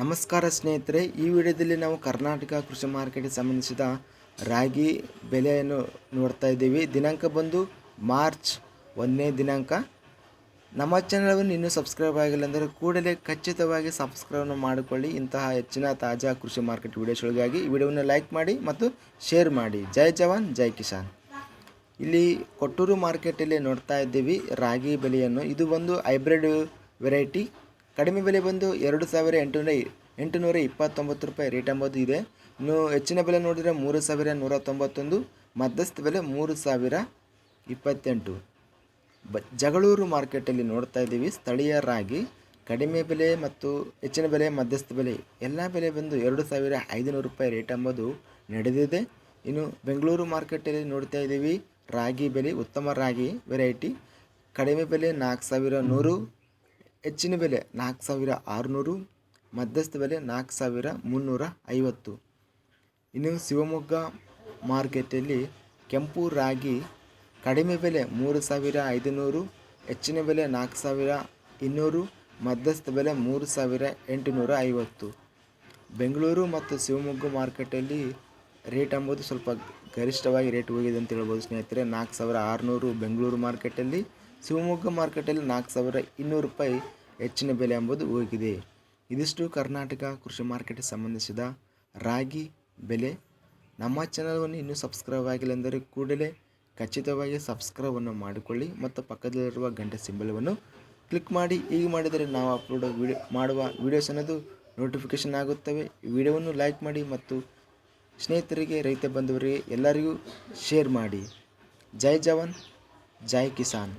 ನಮಸ್ಕಾರ ಸ್ನೇಹಿತರೆ, ಈ ವಿಡಿಯೋದಲ್ಲಿ ನಾವು ಕರ್ನಾಟಕ ಕೃಷಿ ಮಾರ್ಕೆಟ್ಗೆ ಸಂಬಂಧಿಸಿದ ರಾಗಿ ಬೆಲೆಯನ್ನು ನೋಡ್ತಾ ಇದ್ದೀವಿ. ದಿನಾಂಕ ಬಂದು ಮಾರ್ಚ್ ಒಂದನೇ ದಿನಾಂಕ. ನಮ್ಮ ಚಾನಲನ್ನು ಇನ್ನೂ ಸಬ್ಸ್ಕ್ರೈಬ್ ಆಗಿಲ್ಲ ಅಂದರೆ ಕೂಡಲೇ ಖಚಿತವಾಗಿ ಸಬ್ಸ್ಕ್ರೈಬನ್ನು ಮಾಡಿಕೊಳ್ಳಿ. ಇಂತಹ ಹೆಚ್ಚಿನ ತಾಜಾ ಕೃಷಿ ಮಾರ್ಕೆಟ್ ವಿಡಿಯೋಸ್ಗಳಿಗಾಗಿ ಈ ವಿಡಿಯೋವನ್ನು ಲೈಕ್ ಮಾಡಿ ಮತ್ತು ಶೇರ್ ಮಾಡಿ. ಜೈ ಜವಾನ್, ಜೈ ಕಿಸಾನ್. ಇಲ್ಲಿ ಕೊಟ್ಟೂರು ಮಾರ್ಕೆಟಲ್ಲಿ ನೋಡ್ತಾ ಇದ್ದೀವಿ ರಾಗಿ ಬೆಲೆಯನ್ನು. ಇದು ಒಂದು ಹೈಬ್ರಿಡ್ ವೆರೈಟಿ ಕಡಿಮೆ ಬೆಲೆ ಬಂದು ಎರಡು ಸಾವಿರ ಎಂಟುನೂರ ಎಂಟುನೂರ ಇಪ್ಪತ್ತೊಂಬತ್ತು ರೂಪಾಯಿ ರೇಟ್ ಎಂಬುದು ಇದೆ. ಇನ್ನು ಹೆಚ್ಚಿನ ಬೆಲೆ ನೋಡಿದರೆ ಮೂರು ಸಾವಿರ ನೂರ ತೊಂಬತ್ತೊಂದು, ಮಧ್ಯಸ್ಥ ಬೆಲೆ ಮೂರು ಸಾವಿರ ಇಪ್ಪತ್ತೆಂಟು. ಬ ಜಗಳೂರು ಮಾರ್ಕೆಟಲ್ಲಿ ನೋಡ್ತಾ ಇದ್ದೀವಿ, ಸ್ಥಳೀಯ ರಾಗಿ, ಕಡಿಮೆ ಬೆಲೆ ಮತ್ತು ಹೆಚ್ಚಿನ ಬೆಲೆ, ಮಧ್ಯಸ್ಥ ಬೆಲೆ, ಎಲ್ಲ ಬೆಲೆ ಬಂದು ಎರಡು ಸಾವಿರ ಐದುನೂರು ರೂಪಾಯಿ ರೇಟ್ ಎಂಬುದು ನಡೆದಿದೆ. ಇನ್ನು ಬೆಂಗಳೂರು ಮಾರ್ಕೆಟಲ್ಲಿ ನೋಡ್ತಾ ಇದ್ದೀವಿ, ರಾಗಿ ಬೆಲೆ, ಉತ್ತಮ ರಾಗಿ ವೆರೈಟಿ, ಕಡಿಮೆ ಬೆಲೆ ನಾಲ್ಕು ಸಾವಿರ ನೂರು ಹೆಚ್ಚಿನ ಬೆಲೆ ನಾಲ್ಕು ಸಾವಿರ ಆರುನೂರು, ಮಧ್ಯಸ್ಥ ಬೆಲೆ ನಾಲ್ಕು ಸಾವಿರ ಮುನ್ನೂರ ಐವತ್ತು. ಇನ್ನು ಶಿವಮೊಗ್ಗ ಮಾರ್ಕೆಟಲ್ಲಿ ಕೆಂಪು ರಾಗಿ ಕಡಿಮೆ ಬೆಲೆ ಮೂರು ಸಾವಿರ ಐದುನೂರು, ಹೆಚ್ಚಿನ ಬೆಲೆ ನಾಲ್ಕು ಸಾವಿರ ಇನ್ನೂರು, ಮಧ್ಯಸ್ಥ ಬೆಲೆ ಮೂರು ಸಾವಿರ ಎಂಟುನೂರ ಐವತ್ತು. ಬೆಂಗಳೂರು ಮತ್ತು ಶಿವಮೊಗ್ಗ ಮಾರ್ಕೆಟಲ್ಲಿ ರೇಟ್ ಎಂಬುದು ಸ್ವಲ್ಪ ಗರಿಷ್ಠವಾಗಿ ರೇಟ್ ಹೋಗಿದೆ ಅಂತ ಹೇಳ್ಬೋದು ಸ್ನೇಹಿತರೆ. ನಾಲ್ಕು ಸಾವಿರ ಆರುನೂರು ಬೆಂಗಳೂರು ಮಾರ್ಕೆಟಲ್ಲಿ ಶಿವಮೊಗ್ಗ ಮಾರ್ಕೆಟಲ್ಲಿ ನಾಲ್ಕು ಸಾವಿರ ಇನ್ನೂರು ರೂಪಾಯಿ ಹೆಚ್ಚಿನ ಬೆಲೆ ಎಂಬುದು ಹೋಗಿದೆ ಇದಿಷ್ಟು ಕರ್ನಾಟಕ ಕೃಷಿ ಮಾರ್ಕೆಟ್ಗೆ ಸಂಬಂಧಿಸಿದ ರಾಗಿ ಬೆಲೆ. ನಮ್ಮ ಚಾನಲ್ವನ್ನು ಇನ್ನೂ ಸಬ್ಸ್ಕ್ರೈಬ್ ಆಗಿಲ್ಲ ಎಂದರೆ ಕೂಡಲೇ ಖಚಿತವಾಗಿ ಸಬ್ಸ್ಕ್ರೈಬನ್ನು ಮಾಡಿಕೊಳ್ಳಿ ಮತ್ತು ಪಕ್ಕದಲ್ಲಿರುವ ಗಂಟೆ ಸಿಂಬಲವನ್ನು ಕ್ಲಿಕ್ ಮಾಡಿ. ಹೀಗೆ ಮಾಡಿದರೆ ನಾವು ಅಪ್ಲೋಡ್ ವಿಡಿಯೋ ಮಾಡುವ ವೀಡಿಯೋಸ್ ಅನ್ನೋದು ನೋಟಿಫಿಕೇಷನ್ ಆಗುತ್ತವೆ. ವಿಡಿಯೋವನ್ನು ಲೈಕ್ ಮಾಡಿ ಮತ್ತು ಸ್ನೇಹಿತರಿಗೆ, ರೈತ ಬಂಧುವರಿಗೆ ಎಲ್ಲರಿಗೂ ಶೇರ್ ಮಾಡಿ. ಜೈ ಜವಾನ್, ಜೈ ಕಿಸಾನ್.